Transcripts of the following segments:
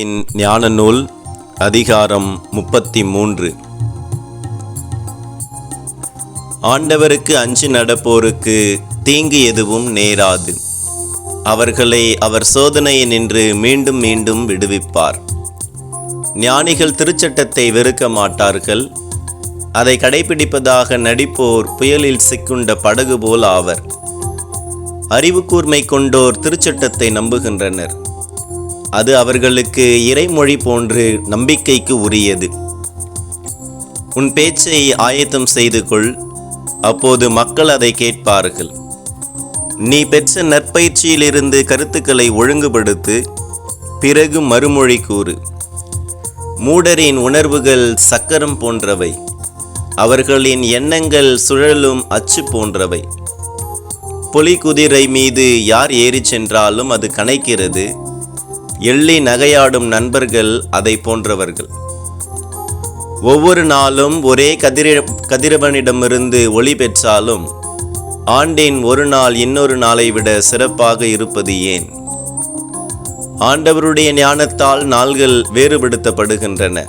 இன் ஞான நூல் அதிகாரம் முப்பத்தி மூன்று ஆண்டவருக்கு அஞ்சு நடப்போருக்கு தீங்கு எதுவும் நேராது. அவர்களை அவர் சோதனையை நின்று மீண்டும் மீண்டும் விடுவிப்பார். ஞானிகள் திருச்சட்டத்தை வெறுக்க மாட்டார்கள். அதை கடைபிடிப்பதாக நடிப்போர் புயலில் சிக்குண்ட படகு போல் ஆவர். அறிவு கூர்மை கொண்டோர் திருச்சட்டத்தை நம்புகின்றனர். அது அவர்களுக்கு இறைமொழி போன்று நம்பிக்கைக்கு உரியது. உன் பேச்சை ஆயத்தம் செய்து கொள் அப்போது மக்கள் அதை கேட்பார்கள். நீ பெற்ற நற்பயிற்சியிலிருந்து கருத்துக்களை ஒழுங்குபடுத்து பிறகு மறுமொழி கூறு. மூடரின் உணர்வுகள் சக்கரம் போன்றவை அவர்களின் எண்ணங்கள் சுழலும் அச்சு போன்றவை. புலிகுதிரை மீது யார் ஏறிச் சென்றாலும் அது கனைக்கிறது எள்ளி நகையாடும் நண்பர்கள் அதை போன்றவர்கள். ஒவ்வொரு நாளும் ஒரே கதிர கதிரவனிடமிருந்து ஒளி பெற்றாலும் ஆண்டின் ஒரு நாள் இன்னொரு நாளை விட சிறப்பாக இருப்பது ஏன்? ஆண்டவருடைய ஞானத்தால் நாள்கள் வேறுபடுத்தப்படுகின்றன.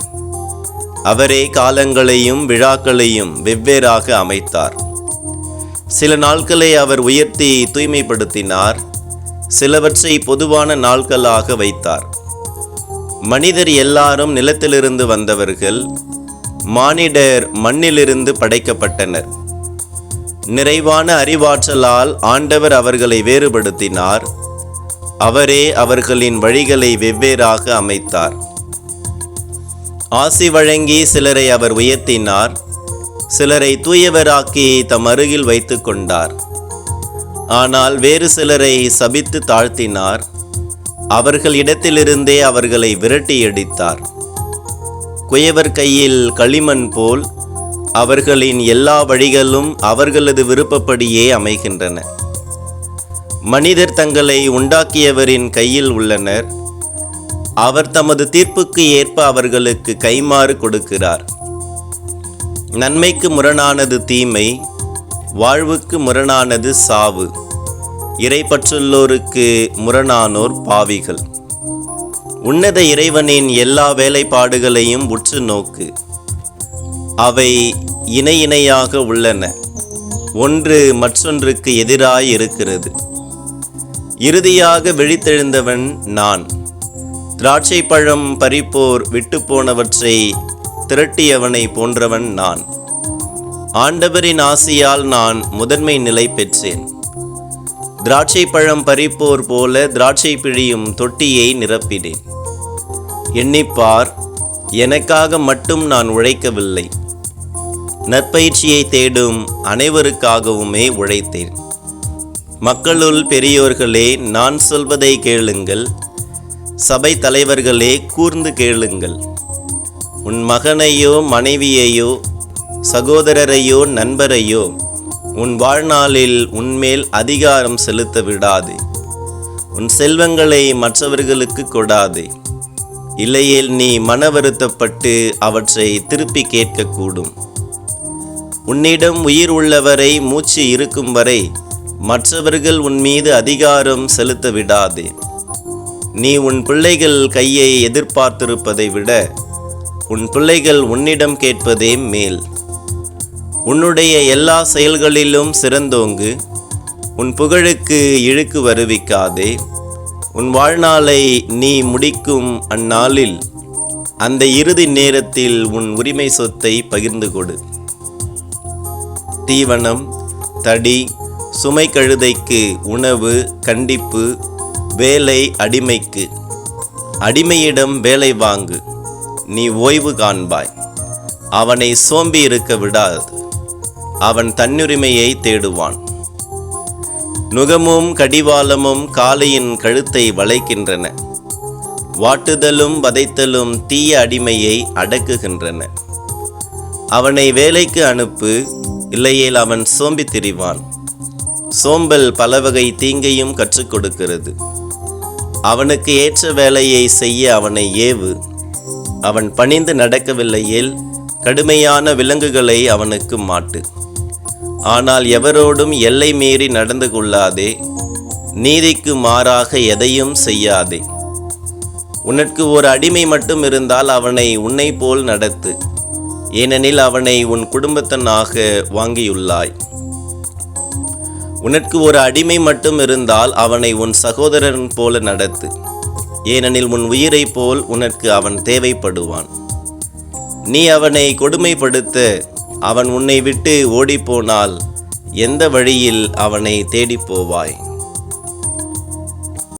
அவரே காலங்களையும் விழாக்களையும் வெவ்வேறாக அமைத்தார். சில நாட்களை அவர் உயர்த்தி தூய்மைப்படுத்தினார். சிலவற்றை பொதுவான நாட்களாக வைத்தார். மனிதர் எல்லாரும் நிலத்திலிருந்து வந்தவர்கள் மானிடர் மண்ணிலிருந்து படைக்கப்பட்டனர். நிறைவான அறிவாற்றலால் ஆண்டவர் அவர்களை வேறுபடுத்தினார். அவரே அவர்களின் வழிகளை வெவ்வேறாக அமைத்தார். ஆசி வழங்கி சிலரை அவர் உயர்த்தினார். சிலரை தூயவராக்கி தம் அருகில் வைத்து கொண்டார். ஆனால் வேறு சிலரை சபித்து தாழ்த்தினார். அவர்கள் இடத்திலிருந்தே அவர்களை விரட்டியடித்தார். குயவர் கையில் களிமண் போல் அவர்களின் எல்லா வழிகளும் அவர்களது விருப்பப்படியே அமைகின்றன. மனிதர் தங்களை உண்டாக்கியவரின் கையில் உள்ளனர். அவர் தமது தீர்ப்புக்கு ஏற்ப அவர்களுக்கு கைமாறு கொடுக்கிறார். நன்மைக்கு முரணானது தீமை வாழ்வுக்கு முரணானது சாவு. இறைப்பற்றுள்ளோருக்கு முரணானோர் பாவிகள். உன்னத இறைவனின் எல்லா வேலைப்பாடுகளையும் உற்று நோக்கு. அவை இணை இணையாக உள்ளன. ஒன்று மற்றொன்றுக்கு எதிராய் இருக்கிறது. இறுதியாக விழித்தெழுந்தவன் நான். திராட்சை பழம் பறிப்போர் விட்டு போனவற்றை திரட்டியவனை போன்றவன் நான். ஆண்டவரின் ஆசியால் நான் முதன்மை நிலை பெற்றேன். திராட்சை பழம் பறிப்போர் போல திராட்சை பிழியும் தொட்டியை நிரப்பினேன். எண்ணிப்பார் எனக்காக மட்டும் நான் உழைக்கவில்லை. நற்பயிற்சியை தேடும் அனைவருக்காகவுமே உழைத்தேன். மக்களுள் பெரியோர்களே நான் சொல்வதை கேளுங்கள். சபை தலைவர்களே கூர்ந்து கேளுங்கள். உன் மகனையோ மனைவியையோ சகோதரரையோ நண்பரையோ உன் வாழ்நாளில் உன்மேல் அதிகாரம் செலுத்த விடாது. உன் செல்வங்களை மற்றவர்களுக்கு கொடாது. இல்லையேல் நீ மன வருத்தப்பட்டு அவற்றை திருப்பி கேட்கக்கூடும். உன்னிடம் உயிர் உள்ளவரை மூச்சு இருக்கும் வரை மற்றவர்கள் உன் மீது அதிகாரம் செலுத்த விடாது. நீ உன் பிள்ளைகள் கையை எதிர்பார்த்திருப்பதை விட உன் பிள்ளைகள் உன்னிடம் கேட்பதே மேல். உன்னுடைய எல்லா செயல்களிலும் சிறந்தோங்கு. உன் புகழுக்கு இழுக்கு வருவிக்காதே. உன் வாழ்நாளை நீ முடிக்கும் அந்நாளில் அந்த இறுதி நேரத்தில் உன் உரிமை சொத்தை பகிர்ந்து கொடு தீவனம் தடி சுமை கழுதைக்கு உணவு கண்டிப்பு வேலை அடிமைக்கு. அடிமையிடம் வேலை வாங்கு நீ ஓய்வு காண்பாய். அவனை சோம்பி இருக்க விடாது. அவன் தன்னுரிமையை தேடுவான். நுகமும் கடிவாளமும் காளையின் கழுத்தை வளைக்கின்றன. வாட்டுதலும் வதைத்தலும் தீய அடிமையை அடக்குகின்றன. அவனை வேலைக்கு அனுப்பு இல்லையேல் அவன் சோம்பி திரிவான். சோம்பல் பலவகை தீங்கையும் கற்றுக் கொடுக்கிறது. அவனுக்கு ஏற்ற வேலையை செய்ய அவனை ஏவு. அவன் பணிந்து நடக்கவில்லையேல் கடுமையான விலங்குகளை அவனுக்கு மாட்டு. ஆனால் எவரோடும் எல்லை மீறி நடந்து கொள்ளாதே நீதிக்கு மாறாக எதையும் செய்யாதே. உனக்கு ஒரு அடிமை மட்டும் இருந்தால் அவனை உன்னை போல் நடத்து ஏனெனில் அவனை உன் குடும்பத்தனாக வாங்கியுள்ளாய். உனக்கு ஒரு அடிமை மட்டும் இருந்தால் அவனை உன் சகோதரன் போல நடத்து ஏனெனில் உன் உயிரைப் போல் உனக்கு அவன் தேவைப்படுவான். நீ அவனை கொடுமைப்படுத்த அவன் உன்னை விட்டு ஓடிப்போனால் எந்த வழியில் அவனை தேடிப் போவாய்?